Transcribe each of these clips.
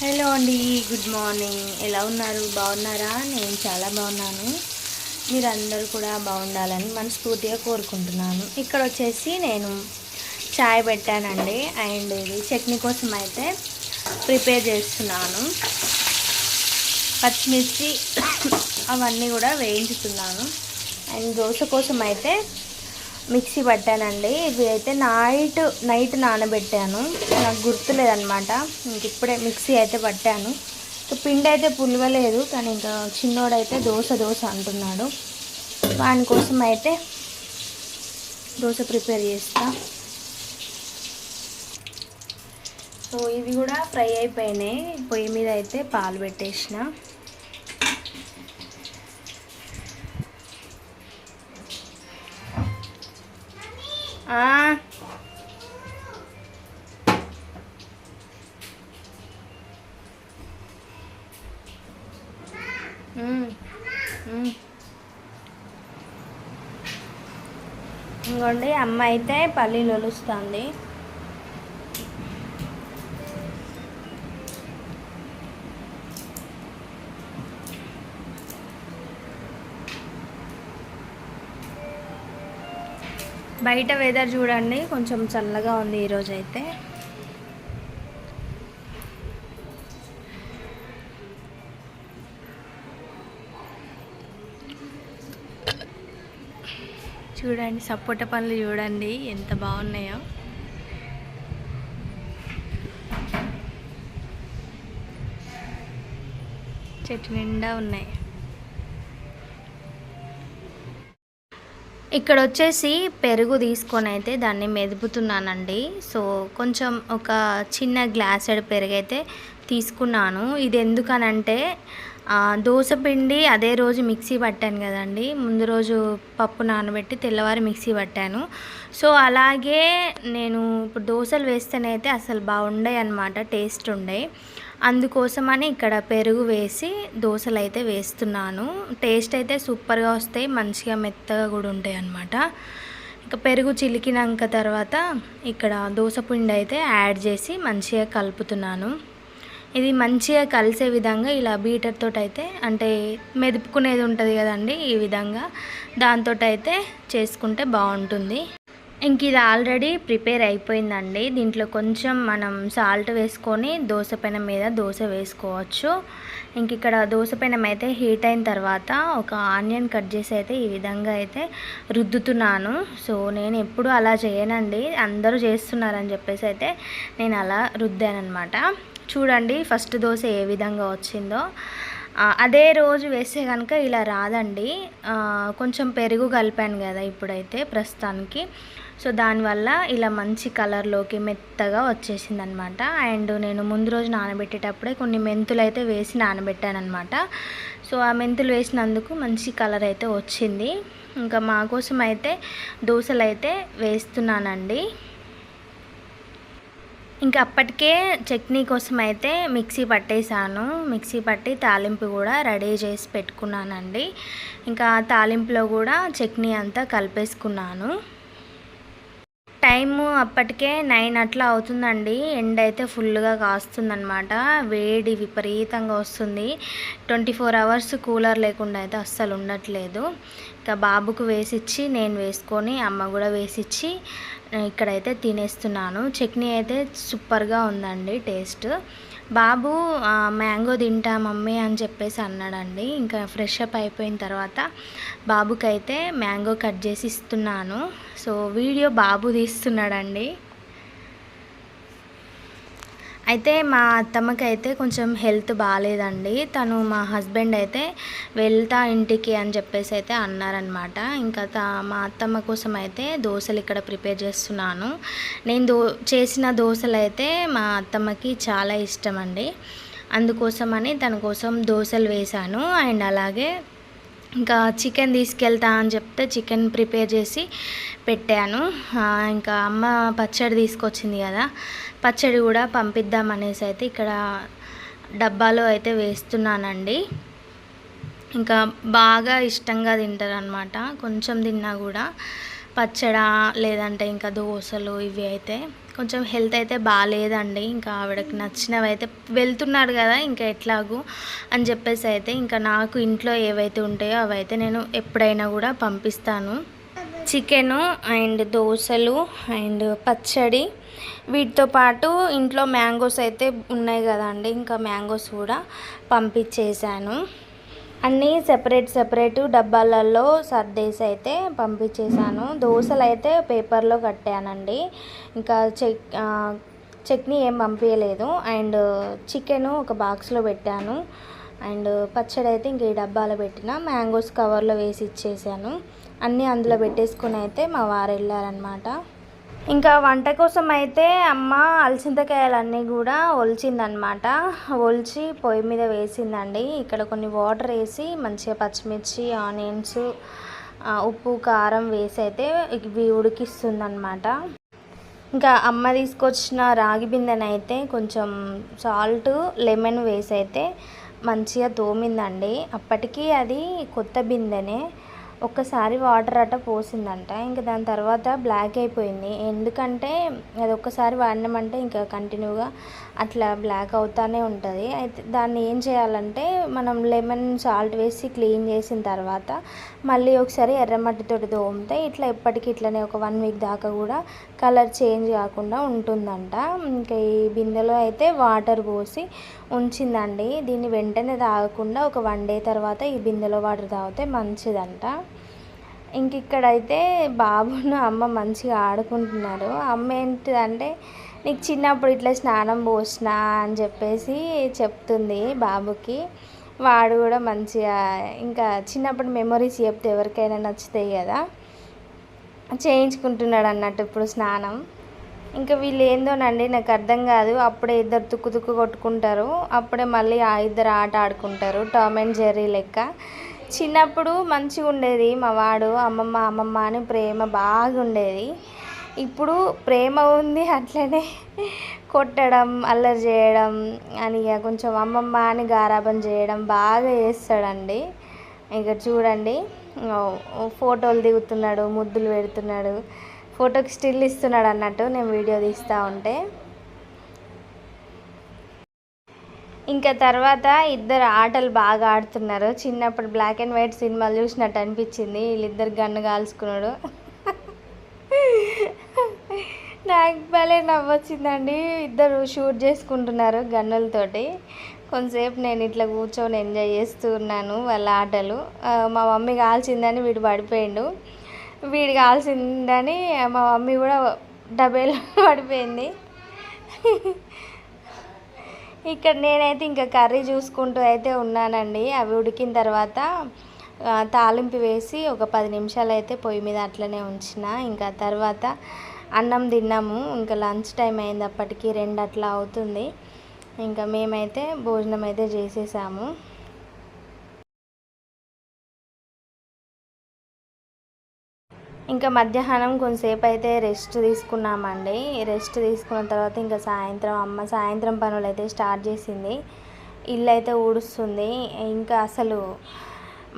Hello అండి good morning. ఎలా ఉన్నారు? బాగున్నారా? నేను చాలా బాగున్నాను. మీరందరూ కూడా బాగుండాలని మనస్ఫూర్తిగా కోరుకుంటున్నాను. ఇక్కడ వచ్చేసి నేను చాయ్ పెట్టానండి. అండ్ ఇది చట్నీ కోసం అయితే ప్రిపేర్ చేస్తున్నాను. పచ్చిమిర్చి అవన్నీ కూడా వేయించుతున్నాను. అండ్ దోశ కోసం అయితే మిక్సీ పట్టానండి. ఇవి అయితే నైట్ నైట్ నానబెట్టాను. నాకు గుర్తులేదనమాట ఇంక ఇప్పుడే మిక్సీ అయితే పట్టాను. పిండి అయితే పులవలేదు కానీ ఇంకా చిన్నోడైతే దోశ దోశ అంటున్నాడు. వాని కోసం అయితే దోశ ప్రిపేర్ చేస్తా. సో ఇవి కూడా ఫ్రై అయిపోయినాయి. పొయ్యి మీద అయితే పాలు పెట్టేసిన. ఇంకోండి అమ్మ అయితే పల్లీలు ఒలుస్తుంది. బయట వెదర్ చూడండి కొంచెం చల్లగా ఉంది ఈరోజు అయితే చూడండి సపోటా పండ్లు చూడండి ఎంత బాగున్నాయో. చెట్టు నిండా ఉన్నాయి. ఇక్కడ వచ్చేసి పెరుగు తీసుకొని అయితే దాన్ని మెదుపుతున్నానండి. సో కొంచెం ఒక చిన్న గ్లాసెడ్ పెరుగు అయితే తీసుకున్నాను. ఇది ఎందుకనంటే దోశ దోస పిండి అదే రోజు మిక్సీ పట్టాను కదండి. ముందు రోజు పప్పు నానబెట్టి తెల్లవారి మిక్సీ పట్టాను. సో అలాగే నేను ఇప్పుడు దోశలు వేస్తేనైతే అసలు బాగుండే అనమాట టేస్ట్ ఉండే అందుకోసమని ఇక్కడ పెరుగు వేసి దోశలు అయితే వేస్తున్నాను. టేస్ట్ అయితే సూపర్గా వస్తాయి మంచిగా మెత్తగా కూడా ఉంటాయి అన్నమాట. ఇక పెరుగు చిలికినాక తర్వాత ఇక్కడ దోశ పిండి అయితే యాడ్ చేసి మంచిగా కలుపుతున్నాను. ఇది మంచిగా కలిసే విధంగా ఇలా బీటర్తో అయితే అంటే మెదుపుకునేది ఉంటుంది కదండి ఈ విధంగా దాంతో అయితే చేసుకుంటే బాగుంటుంది. ఇంక ఇది ఆల్రెడీ ప్రిపేర్ అయిపోయిందండి. దీంట్లో కొంచెం మనం సాల్ట్ వేసుకొని దోశ పెనం మీద దోశ వేసుకోవచ్చు. ఇంక ఇక్కడ దోశ పెనం అయితే హీట్ అయిన తర్వాత ఒక ఆనియన్ కట్ చేసి అయితే ఈ విధంగా అయితే రుద్దుతున్నాను. సో నేను ఎప్పుడు అలా చేయనండి. అందరూ చేస్తున్నారని చెప్పేసి అయితే నేను అలా రుద్దానమాట చూడండి ఫస్ట్ దోశ ఏ విధంగా వచ్చిందో. అదే రోజు వేస్తే కనుక ఇలా రాదండి. కొంచెం పెరుగు కలిపాను కదా ఇప్పుడైతే ప్రస్తుతానికి. సో దానివల్ల ఇలా మంచి కలర్లోకి మెత్తగా వచ్చేసింది అనమాట అండ్ నేను ముందు రోజు నానబెట్టేటప్పుడే కొన్ని మెంతులు అయితే వేసి నానబెట్టాను అనమాట సో ఆ మెంతులు వేసినందుకు మంచి కలర్ అయితే వచ్చింది. ఇంకా మా కోసం అయితే దోశలు అయితే వేస్తున్నానండి. ఇంకా అప్పటికే చట్నీ కోసం అయితే మిక్సీ పట్టేశాను. మిక్సీ పట్టి తాలింపు కూడా రెడీ చేసి పెట్టుకున్నానండి. ఇంకా తాలింపులో కూడా చట్నీ అంతా కలిపేసుకున్నాను. టైము అప్పటికే నైన్ అట్లా అవుతుందండి. ఎండ అయితే ఫుల్గా కాస్తుందనమాట వేడి విపరీతంగా వస్తుంది. ట్వంటీ ఫోర్ అవర్స్ కూలర్ లేకుండా అయితే అస్సలు ఉండట్లేదు. ఇంకా బాబుకు వేసిచ్చి నేను వేసుకొని అమ్మ కూడా వేసిచ్చి ఇక్కడైతే తినేస్తున్నాను. చట్నీ అయితే సూపర్గా ఉందండి టేస్ట్. బాబు మ్యాంగో తింటా మమ్మీ అని చెప్పేసి అన్నాడండి. ఇంకా ఫ్రెష్ అప్ అయిపోయిన తర్వాత బాబుకైతే మ్యాంగో కట్ చేసి ఇస్తున్నాను. సో వీడియో బాబు తీస్తున్నాడండి. అయితే మా అత్తమ్మకి అయితే కొంచెం హెల్త్ బాగాలేదండి. తను మా హస్బెండ్ అయితే వెళ్తా ఇంటికి అని చెప్పేసి అయితే అన్నారనమాట. ఇంకా తా మా అత్తమ్మ కోసం అయితే దోశలు ఇక్కడ ప్రిపేర్ చేస్తున్నాను. నేను దో చేసిన దోశలు అయితే మా అత్తమ్మకి చాలా ఇష్టం అండి అందుకోసమని తన కోసం దోశలు వేశాను. అండ్ అలాగే ఇంకా చికెన్ తీసుకెళ్తా అని చెప్తే చికెన్ ప్రిపేర్ చేసి పెట్టాను. ఇంకా అమ్మ పచ్చడి తీసుకొచ్చింది కదా పచ్చడి కూడా పంపిద్దాం అనేసి అయితే ఇక్కడ డబ్బాలో అయితే వేస్తున్నానండి. ఇంకా బాగా ఇష్టంగా తింటారు అనమాట కొంచెం తిన్నా కూడా. పచ్చడా లేదంటే ఇంకా దోశలు ఇవి అయితే కొంచెం హెల్త్ అయితే బాగాలేదండి. ఇంకా ఆవిడకి నచ్చినవి అయితే వెళ్తున్నాడు కదా ఇంకా ఎట్లాగూ అని చెప్పేసి అయితే ఇంకా నాకు ఇంట్లో ఏవైతే ఉంటాయో అవైతే నేను ఎప్పుడైనా కూడా పంపిస్తాను. చికెను అండ్ దోశలు అండ్ పచ్చడి. వీటితో పాటు ఇంట్లో మ్యాంగోస్ అయితే ఉన్నాయి కదండి. ఇంకా మ్యాంగోస్ కూడా పంపించేశాను. అన్నీ సెపరేట్ సెపరేట్ డబ్బాలలో సర్దేసి అయితే పంపించేశాను. దోశలు అయితే పేపర్లో కట్టానండి. ఇంకా చెక్ చట్నీ ఏం పంపించలేదు అండ్ చికెన్ ఒక బాక్స్లో పెట్టాను. అండ్ పచ్చడి అయితే ఇంక ఈ డబ్బాలో పెట్టిన. మ్యాంగోస్ కవర్లో వేసి ఇచ్చేసాను. అన్నీ అందులో పెట్టేసుకుని అయితే మా వారు వెళ్ళారనమాట ఇంకా వంట కోసం అయితే అమ్మ అలసింతకాయలన్నీ కూడా ఒలిచిందనమాట. ఒలిచి పొయ్యి మీద వేసిందండి. ఇక్కడ కొన్ని వాటర్ వేసి మంచిగా పచ్చిమిర్చి ఆనియన్స్ ఉప్పు కారం వేసి అయితే ఇవి ఉడికిస్తుందనమాట. ఇంకా అమ్మ తీసుకొచ్చిన రాగి బిందెనైతే కొంచెం సాల్ట్ లెమన్ వేసి అయితే మంచిగా తోమిందండి. అప్పటికీ అది కొత్త బిందెనే. ఒక్కసారి వాటర్ అట పోసిందంట. ఇంకా దాని తర్వాత బ్లాక్ అయిపోయింది. ఎందుకంటే అది ఒక్కసారి వాడినామంటే ఇంకా కంటిన్యూగా అట్లా బ్లాక్ అవుతానే ఉంటుంది. అయితే దాన్ని ఏం చేయాలంటే మనం లెమన్ సాల్ట్ వేసి క్లీన్ చేసిన తర్వాత మళ్ళీ ఒకసారి ఎర్రమట్టితో తోమితే ఇట్లా ఎప్పటికీ ఇట్లనే ఒక వన్ వీక్ దాకా కూడా కలర్ చేంజ్ కాకుండా ఉంటుందంట. ఇంకా ఈ బిందెలో అయితే వాటర్ పోసి ఉంచిందండి. దీన్ని వెంటనే తాగకుండా ఒక వన్ డే తర్వాత ఈ బిందెలో వాటర్ తాగితే మంచిదంట. ఇంక ఇక్కడైతే బాబును అమ్మ మంచిగా ఆడుకుంటున్నారు. అమ్మ ఏంటిదంటే నీకు చిన్నప్పుడు ఇట్లా స్నానం పోసిన అని చెప్పేసి చెప్తుంది బాబుకి. వాడు కూడా మంచిగా ఇంకా చిన్నప్పుడు మెమొరీస్ చెప్తే ఎవరికైనా నచ్చుతాయి కదా. చేయించుకుంటున్నాడు అన్నట్టు ఇప్పుడు స్నానం. ఇంకా వీళ్ళు ఏందోనండి నాకు అర్థం కాదు. అప్పుడే ఇద్దరు తుక్కు తుక్కు కొట్టుకుంటారు. అప్పుడే మళ్ళీ ఆ ఇద్దరు ఆట ఆడుకుంటారు. టామ్ అండ్ జెర్రీ లెక్క. చిన్నప్పుడు మంచిగా ఉండేది మా వాడు అమ్మమ్మ అమ్మమ్మ అని ప్రేమ బాగుండేది. ఇప్పుడు ప్రేమ ఉంది అట్లనే కొట్టడం అల్లరి చేయడం అని ఇక కొంచెం అమ్మమ్మ అని గారాబం చేయడం బాగా చేస్తాడండి. ఇక చూడండి ఫోటోలు దిగుతున్నాడు ముద్దులు పెడుతున్నాడు. ఫోటోకి స్టిల్ ఇస్తున్నాడు అన్నట్టు నేను వీడియో తీస్తూ ఉంటే. ఇంకా తర్వాత ఇద్దరు ఆటలు బాగా ఆడుతున్నారు. చిన్నప్పుడు బ్లాక్ అండ్ వైట్ సినిమాలు చూసినట్టు అనిపించింది. వీళ్ళిద్దరు గన్ను కాల్చుకున్నాడు. నాకు భలే నవ్వొచ్చిందండి. ఇద్దరు షూట్ చేసుకుంటున్నారు గన్నులతోటి. కొంతసేపు నేను ఇట్లా కూర్చొని ఎంజాయ్ చేస్తున్నాను వాళ్ళ ఆటలు. మా మమ్మీ కాల్చిందని వీడు పడిపోయిండు. వీడు కాల్సిందని మా మమ్మీ కూడా డబేలో పడిపోయింది. ఇక్కడ నేనైతే ఇంకా కర్రీ చూసుకుంటూ అయితే ఉన్నానండి. అవి ఉడికిన తర్వాత తాలింపు వేసి ఒక పది నిమిషాలు అయితే పొయ్యి మీద అట్లనే ఉంచిన. ఇంకా తర్వాత అన్నం తిన్నాము. ఇంకా లంచ్ టైం అయింది అప్పటికి రెండు అట్లా అవుతుంది. ఇంకా మేమైతే భోజనం అయితే చేసేసాము. ఇంకా మధ్యాహ్నం కొంతసేపు అయితే రెస్ట్ తీసుకున్నామండి. రెస్ట్ తీసుకున్న తర్వాత ఇంకా సాయంత్రం అమ్మ సాయంత్రం పనులు అయితే స్టార్ట్ చేసింది. ఇల్లు అయితే ఊడుస్తుంది. ఇంకా అసలు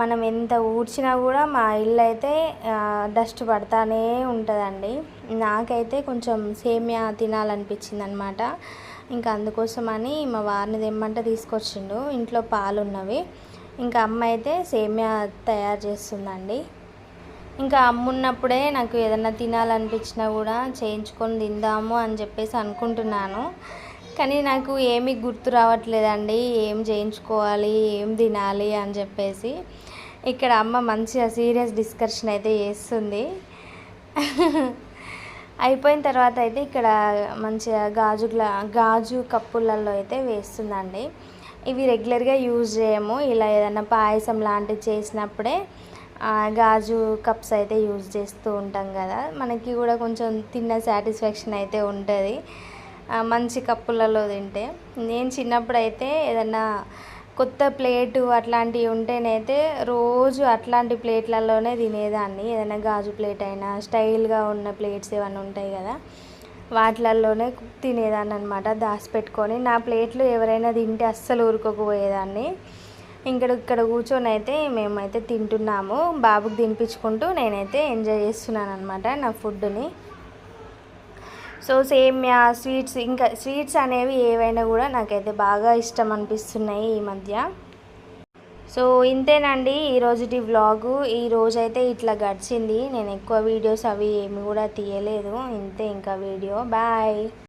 మనం ఎంత ఊడ్చినా కూడా మా ఇల్లు అయితే డస్ట్ పడతానే ఉంటుందండి. నాకైతే కొంచెం సేమియా తినాలనిపించింది అనమాట ఇంకా అందుకోసమని మా వారిని తెమ్మంటే తీసుకొచ్చిండు. ఇంట్లో పాలు ఉన్నవి ఇంకా అమ్మ అయితే సేమియా తయారు చేస్తుందండి. ఇంకా అమ్మున్నప్పుడే నాకు ఏదన్నా తినాలనిపించినా కూడా చేయించుకొని తిందాము అని చెప్పేసి అనుకుంటున్నాను. కానీ నాకు ఏమీ గుర్తు రావట్లేదండి. ఏం చేయించుకోవాలి ఏం తినాలి అని చెప్పేసి. ఇక్కడ అమ్మ మంచిగా సీరియస్ డిస్కషన్ అయితే చేస్తుంది. అయిపోయిన తర్వాత అయితే ఇక్కడ మంచిగా గాజు గ్లా గాజు కప్పులలో అయితే వేస్తుందండి. ఇవి రెగ్యులర్గా యూజ్ చేయము. ఇలా ఏదైనా పాయసం లాంటివి చేసినప్పుడే గాజు కప్స్ అయితే యూజ్ చేస్తూ ఉంటాం కదా. మనకి కూడా కొంచెం తిన్న సాటిస్ఫాక్షన్ అయితే ఉంటుంది. మంచి కప్పులలో తింటే. నేను చిన్నప్పుడు అయితే ఏదన్నా కొత్త ప్లేటు అట్లాంటివి ఉంటేనైతే రోజు అట్లాంటి ప్లేట్లలోనే తినేదాన్ని. ఏదైనా గాజు ప్లేట్ అయినా స్టైల్గా ఉన్న ప్లేట్స్ ఏమైనా ఉంటాయి కదా వాటిలలోనే తినేదాన్ని అనమాట దాచిపెట్టుకొని నా ప్లేట్లు ఎవరైనా తింటే అస్సలు ఊరుకోకపోయేదాన్ని. ఇక్కడ ఇక్కడ కూర్చొని అయితే మేమైతే తింటున్నాము. బాబుకి తినిపించుకుంటూ నేనైతే ఎంజాయ్ చేస్తున్నాను అనమాట నా ఫుడ్ని సో సేమ్యా స్వీట్స్ ఇంకా స్వీట్స్ అనేవి ఏవైనా కూడా నాకైతే బాగా ఇష్టం అనిపిస్తున్నాయి ఈ మధ్య. సో ఇంతేనండి ఈరోజుటి వ్లాగు. ఈ రోజైతే ఇట్లా గడిచింది. నేను ఎక్కువ వీడియోస్ అవి ఏమి కూడా తీయలేదు. ఇంతే ఇంకా వీడియో. బాయ్.